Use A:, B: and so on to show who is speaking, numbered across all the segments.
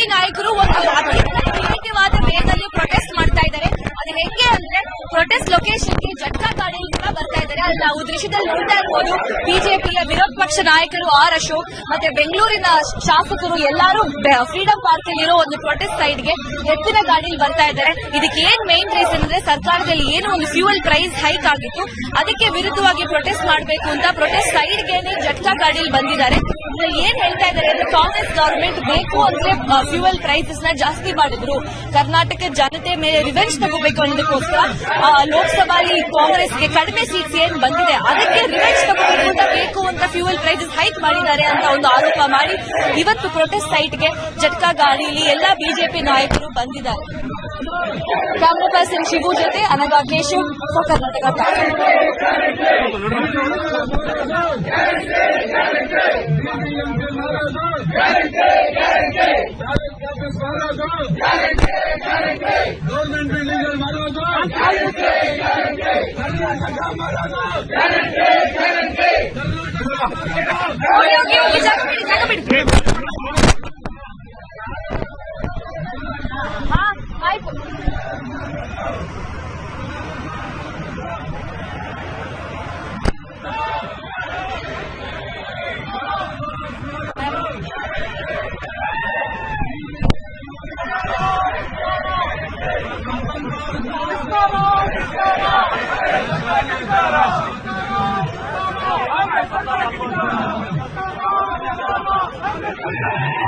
A: BJP ನಾಯಕರು ಒಂದು creative ಆದ ವೇದಲ್ಲಿ ಪ್ರೊಟೆಸ್ಟ್ ಮಾಡ್ತಾ ಇದ್ದಾರೆ. ಅದು ಹೆಂಗೆ ಅಂದ್ರೆ ಪ್ರೊಟೆಸ್ಟ್ ಲೊಕೇಶನ್ಗೆ ಜಟ್ಕಾ ಗಾಡಿ ಕೂಡ ಬರ್ತಾ ಇದ್ದಾರೆ. ಅಲ್ಲಿ ನಾವು ದೃಶ್ಯದಲ್ಲಿ ನೋಡ್ತಾ ಇರ್ಬೋದು, ಬಿಜೆಪಿಯ ವಿರೋಧ ಪಕ್ಷ ನಾಯಕರು ಆರ್ ಅಶೋಕ್ ಮತ್ತೆ ಬೆಂಗಳೂರಿನ ಶಾಸಕರು ಎಲ್ಲರೂ ಫ್ರೀಡಂ ಪಾರ್ಕ್ ಅಲ್ಲಿರೋ ಒಂದು ಪ್ರೊಟೆಸ್ಟ್ ಸೈಡ್ಗೆ ಎತ್ತಿನ ಗಾಡಿಯಲ್ಲಿ ಬರ್ತಾ ಇದ್ದಾರೆ. ಇದಕ್ಕೆ ಏನ್ ಮೇನ್ ರೀಸನ್ ಅಂದ್ರೆ ಸರ್ಕಾರದಲ್ಲಿ ಏನು ಒಂದು ಫ್ಯೂಯಲ್ ಪ್ರೈಸ್ ಹೈಕ್ ಆಗಿತ್ತು. ಅದಕ್ಕೆ ವಿರುದ್ಧವಾಗಿ ಪ್ರೊಟೆಸ್ಟ್ ಮಾಡಬೇಕು ಅಂತ ಪ್ರೊಟೆಸ್ಟ್ ಸೈಡ್ಗೆ ಜಟ್ಕಾ ಗಾಡಿಯಲ್ಲಿ ಬಂದಿದ್ದಾರೆ. ಇದ್ರಲ್ಲಿ ಏನ್ ಹೇಳ್ತಾ ಇದ್ದಾರೆ ಅಂದ್ರೆ ಕಾಂಗ್ರೆಸ್ ಗವರ್ಮೆಂಟ್ ಬೇಕು ಅಂದ್ರೆ ಫ್ಯೂಯಲ್ ಪ್ರೈಸಸ್ನ ಜಾಸ್ತಿ ಮಾಡಿದ್ರು. ಕರ್ನಾಟಕ ಜನತೆ ಮೇಲೆ ರಿವೆಂಜ್ ತಗೋಬೇಕು ಅನ್ನೋದಕ್ಕೋಸ್ಕರ ಲೋಕಸಭಾಲಿ ಕಾಂಗ್ರೆಸ್ಗೆ ಕಡಿಮೆ ಸೀಟ್ಸ್ ಏನ್ ಬಂದಿದೆ, ಅದಕ್ಕೆ ರಿವೆಂಜ್ ತಗೋಬೇಕು ಅಂತ ಬೇಕು ಅಂತ ಫ್ಯೂಯಲ್ ಪ್ರೈಸಸ್ ಹೈಕ್ ಮಾಡಿದ್ದಾರೆ ಅಂತ ಒಂದು ಆರೋಪ ಮಾಡಿ ಇವತ್ತು ಪ್ರೊಟೆಸ್ಟ್ ಸೈಟ್ಗೆ ಜಟ್ಕಾ ಗಾಡಿಯಲ್ಲಿ ಎಲ್ಲಾ ಬಿಜೆಪಿ ನಾಯಕರು ಬಂದಿದ್ದಾರೆ. ಕ್ಯಾಮ್ರಾ ಪರ್ಸನ್ ಶಿವು ಜೊತೆ ಅನಗಾ ಕೇಶವ್ ಫಾರ್ ಕರ್ನಾಟಕ మరోకు గవర్నమెంట్ బిల్డింగ్ మరోకు కర్ణాటక మరోకు కర్ణాటక Yeah.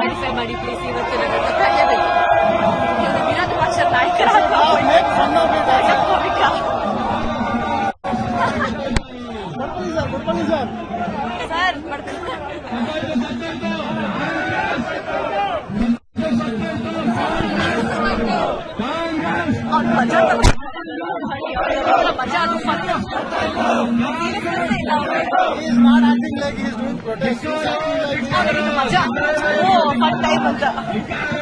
A: ವೆರಿಫೈ ಮಾಡಿ Dikara,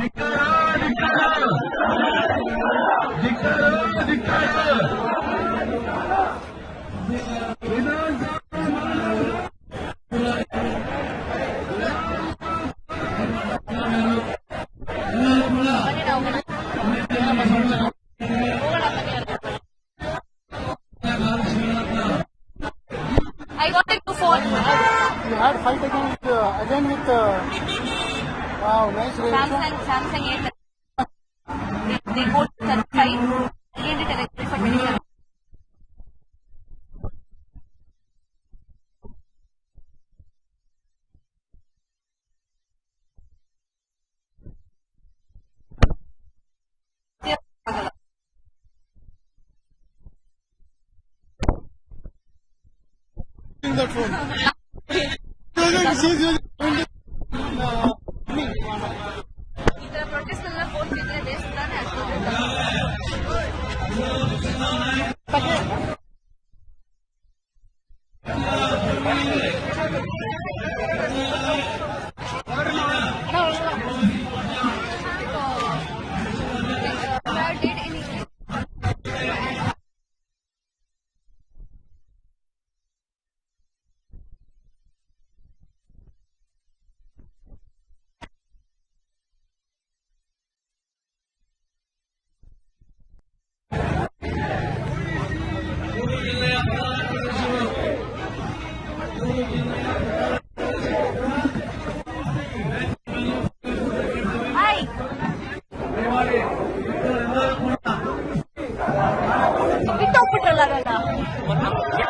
A: dikara, dikara, dikara, dikara.
B: You had fight again with, uh, again with. Uh, wow, nice reaction.
A: Samsung, Samsung 8. They, they hold 35. Again, it electric for 27.
B: In that phone.
A: 行行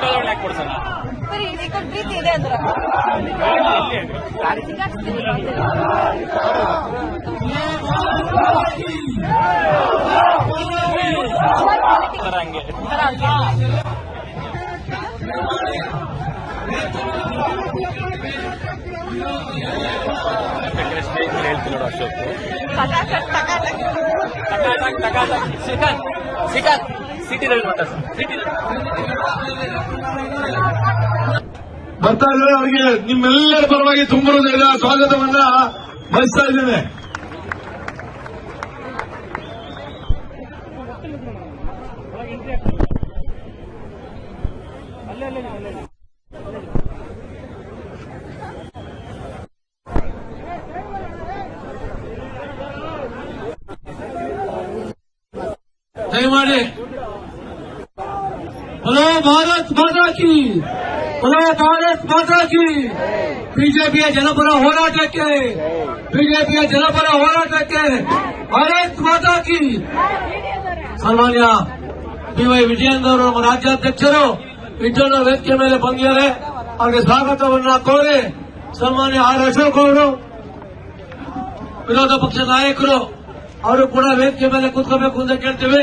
A: ಅದನ್ನ ಬರೀ ಇದಕ್ಕೆ ಪ್ರೀತಿ ಇದೆ ಅಂದ್ರೆ? ಹಂಗೆ.
C: ಹೇಳ್ತೀನಿ ಅಶೋಕ್
D: ಬರ್ತಾ ಇದ್ದಾರೆ ಅವರಿಗೆ. ನಿಮ್ಮೆಲ್ಲರ ಪರವಾಗಿ ತುಂಬ ಸ್ವಾಗತವನ್ನ ಬಯಸ್ತಾ ಇದ್ದೇನೆ. ದಯಮಾಡಿ. ಹಲೋ, ಭಾರತ್ ಮಾತಾಕಿ ಹಲೋ ಭಾರತ್ ಮಾತಾಕಿ ಬಿಜೆಪಿಯ ಜನಪರ ಹೋರಾಟಕ್ಕೆ, ಬಿಜೆಪಿಯ ಜನಪರ ಹೋರಾಟಕ್ಕೆ ಭಾರತ್ ಮಾತಾಕಿ ಸನ್ಮಾನ್ಯ ಡಿವೈ ವಿಜಯೇಂದ್ರ ಅವರು ನಮ್ಮ ರಾಜ್ಯಾಧ್ಯಕ್ಷರು, ವಿಜ್ಞಾನ ವ್ಯಕ್ತಿಯ ಮೇಲೆ ಬಂದಿದ್ದಾರೆ. ಅವರಿಗೆ ಸ್ವಾಗತವನ್ನ ಕೋರಿ ಸನ್ಮಾನ್ಯ ಆರ್ ಅಶೋಕ್ ಅವರು, ವಿರೋಧ ಪಕ್ಷದ ನಾಯಕರು, ಅವರು ಕೂಡ ವೇದಿಕೆ ಮೇಲೆ ಕೂತ್ಕೋಬೇಕು ಅಂತ ಕೇಳ್ತೀವಿ.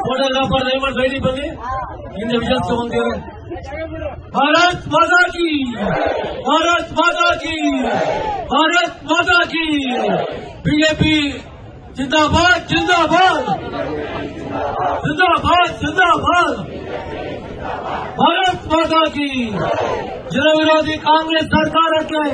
D: فوٹوگرافر رحمت بھائی بنے ان دے رہے بھارت ماتا کی بھارت ماتا کی بھارت ماتا کی بی جے پی زندہ باد زندہ باد زندہ باد زندہ باد بھارت ماتا کی جنوبی کانگریس سرکار کے